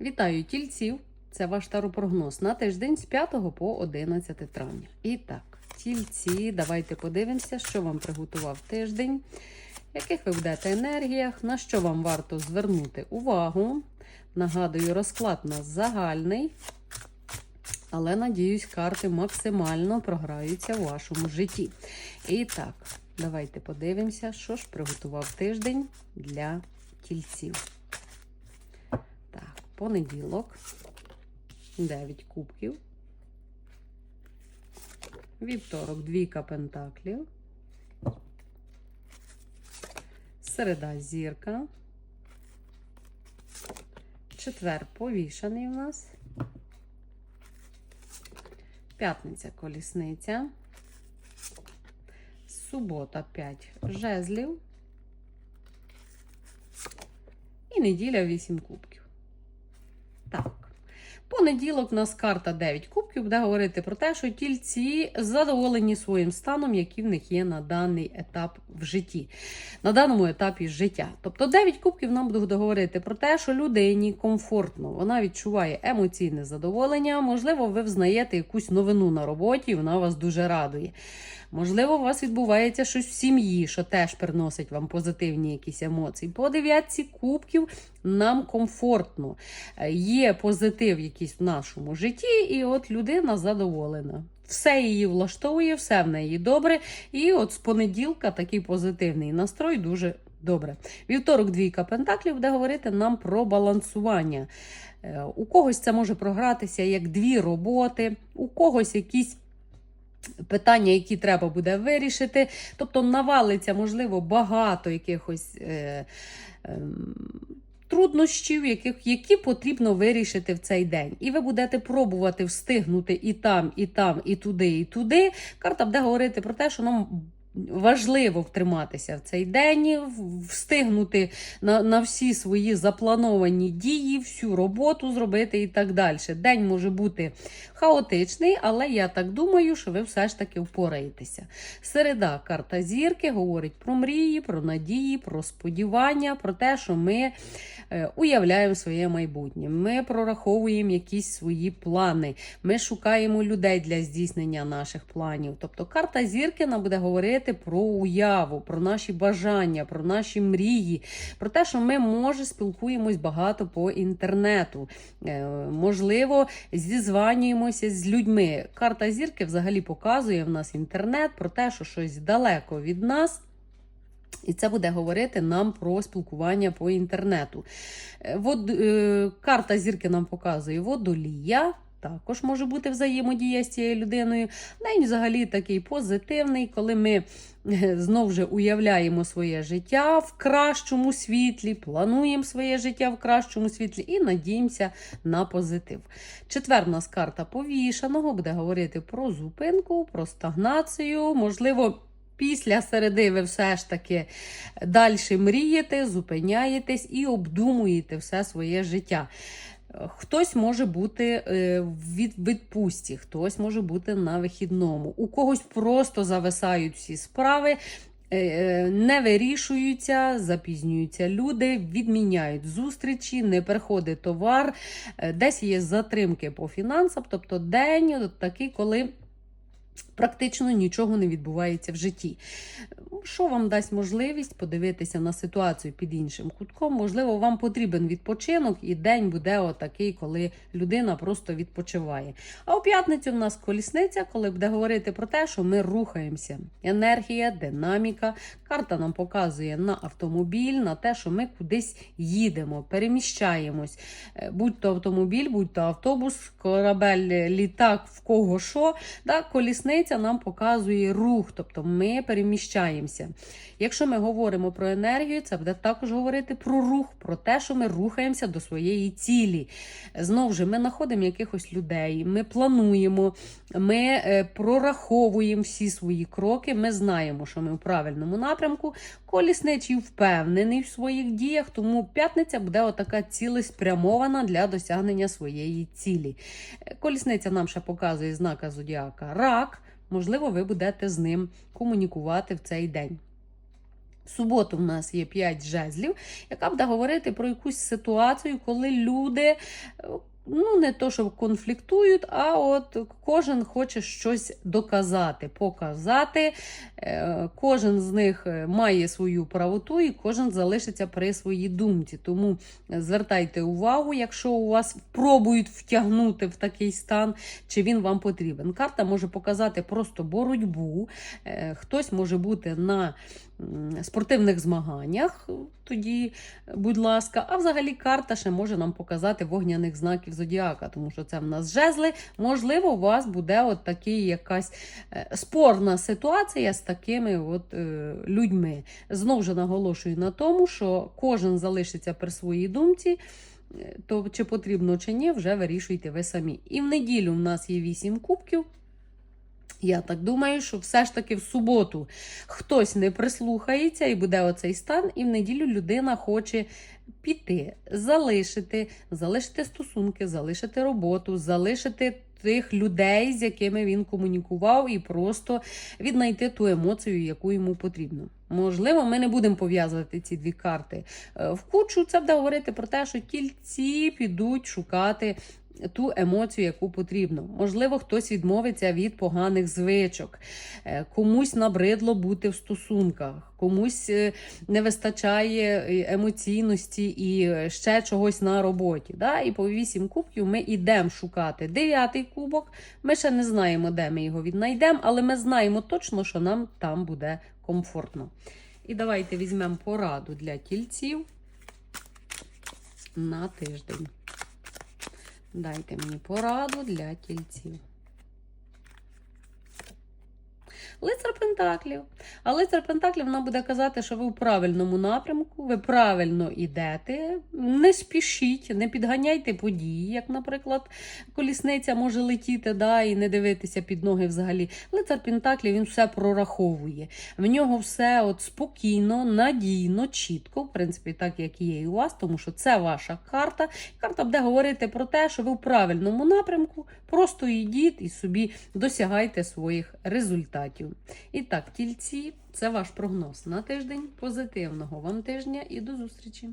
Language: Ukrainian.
Вітаю тільців! Це ваш таропрогноз на тиждень з 5 по 11 травня. І так, тільці, давайте подивимося, що вам приготував тиждень, яких ви будете енергіях, на що вам варто звернути увагу. Нагадую, розклад у нас загальний, але надіюсь, карти максимально програються у вашому житті. І так, давайте подивимося, що ж приготував тиждень для тільців. Понеділок. 9 кубків. Вівторок двійка пентаклів. Середа зірка. Четвер повішаний у нас. П'ятниця колісниця. Субота 5 жезлів. І неділя 8 кубків. Так. Понеділок у нас карта 9 кубків буде говорити про те, що тільці задоволені своїм станом, який в них є на даний етап в житті, на даному етапі життя. Тобто 9 кубків нам буде говорити про те, що людині комфортно, вона відчуває емоційне задоволення. Можливо, ви взнаєте якусь новину на роботі, і вона вас дуже радує. Можливо, у вас відбувається щось в сім'ї, що теж приносить вам позитивні якісь емоції. По дев'ятці кубків нам комфортно. Е, Є позитив якийсь в нашому житті, і от людина задоволена. Все її влаштовує, все в неї добре. І от з понеділка такий позитивний настрой дуже добре. Вівторок двійка пентаклів буде говорити нам про балансування. Е, У когось це може програтися як дві роботи, у когось якісь питання, які треба буде вирішити. Тобто навалиться, можливо, багато якихось. Е, е, Труднощів, яких, які потрібно вирішити в цей день. І ви будете пробувати встигнути і там, і там, і туди, і туди. Карта буде говорити про те, що нам важливо втриматися в цей день, встигнути на, на всі свої заплановані дії, всю роботу зробити і так далі. День може бути хаотичний, але я так думаю, що ви все ж таки впораєтеся. Середа карта зірки говорить про мрії, про надії, про сподівання, про те, що ми е, уявляємо своє майбутнє. Ми прораховуємо якісь свої плани. Ми шукаємо людей для здійснення наших планів. Тобто карта зірки нам буде говорити про уяву, про наші бажання, про наші мрії, про те, що ми може спілкуємось багато по інтернету. Е, Можливо, зізванюємося з людьми. Карта зірки взагалі показує в нас інтернет про те, що щось далеко від нас. І це буде говорити нам про спілкування по інтернету. Е, Вод, е, карта зірки нам показує водолія. Також може бути взаємодія з цією людиною. День взагалі такий позитивний, коли ми е, знов же уявляємо своє життя в кращому світлі, плануємо своє життя в кращому світлі і надіємося на позитив. Четвер нас карта повішаного буде говорити про зупинку, про стагнацію, можливо. Після середи ви все ж таки далі мрієте, зупиняєтесь і обдумуєте все своє життя. Хтось може бути е, в від- відпустці, хтось може бути на вихідному. У когось просто зависають всі справи, е, е, не вирішуються, запізнюються люди, відміняють зустрічі, не приходить товар, десь є затримки по фінансам. Тобто день такий, коли. Практично нічого не відбувається в житті. Що вам дасть можливість подивитися на ситуацію під іншим кутком? Можливо, вам потрібен відпочинок, і день буде отакий, коли людина просто відпочиває. А у п'ятницю в нас колісниця, коли буде говорити про те, що ми рухаємося. Енергія, динаміка. Карта нам показує на автомобіль, на те, що ми кудись їдемо, переміщаємось. Е, Будь то автомобіль, будь то автобус, корабель, літак, в кого що. Да, колісниця нам показує рух, тобто ми переміщаємося. Якщо ми говоримо про енергію, це буде також говорити про рух, про те, що ми рухаємося до своєї цілі. Знову ж, ми знаходимо якихось людей, ми плануємо, ми е, прораховуємо всі свої кроки, ми знаємо, що ми в правильному напрямку. Колісничий впевнений в своїх діях, тому п'ятниця буде отака цілеспрямована для досягнення своєї цілі. Колісниця нам ще показує знака зодіака рак. Можливо, ви будете з ним комунікувати в цей день. В суботу в нас є 5 жезлів, яка буде говорити про якусь ситуацію, коли люди. Ну, не то, що конфліктують, а от кожен хоче щось доказати, показати. Е, Кожен з них е, має свою правоту і кожен залишиться при своїй думці. Тому е, звертайте увагу, якщо у вас пробують втягнути в такий стан, чи він вам потрібен. Карта може показати просто боротьбу. Хтось може бути на спортивних змаганнях, тоді, будь ласка, а взагалі карта ще може нам показати вогняних знаків зодіака, тому що це в нас жезли. Можливо, у вас буде от такий якась е, спорна ситуація з такими от е, людьми. Знову ж наголошую на тому, що кожен залишиться при своїй думці. е, То чи потрібно чи ні, вже вирішуйте ви самі. І в неділю в нас є 8 кубків. Я так думаю, що все ж таки в суботу хтось не прислухається і буде оцей стан, і в неділю людина хоче піти, залишити, залишити стосунки, залишити роботу, залишити тих людей, з якими він комунікував, і просто віднайти ту емоцію, яку йому потрібно. Можливо, ми не будемо пов'язувати ці дві карти е, в кучу. Це буде говорити про те, що тільці підуть шукати ту емоцію, яку потрібно. Можливо, хтось відмовиться від поганих звичок, Е, комусь набридло бути в стосунках, комусь е, не вистачає е, емоційності і ще чогось на роботі. Да? І по вісім кубків ми йдемо шукати дев'ятий кубок. Ми ще не знаємо, де ми його віднайдемо, але ми знаємо точно, що нам там буде комфортно. І давайте візьмемо пораду для тільців на тиждень. Дайте мені пораду для тільців. Лицар Пентаклів. А лицар Пентаклів вона буде казати, що ви в правильному напрямку, ви правильно йдете. Не спішіть, не підганяйте події, як, наприклад, колісниця може летіти да, і не дивитися під ноги взагалі. Лицар Пентаклів він все прораховує. В нього все от спокійно, надійно, чітко, в принципі, так як є і у вас, тому що це ваша карта. Карта буде говорити про те, що ви в правильному напрямку, просто йдіть і собі досягайте своїх результатів. І так, тільці, це ваш прогноз на тиждень. Позитивного вам тижня і до зустрічі!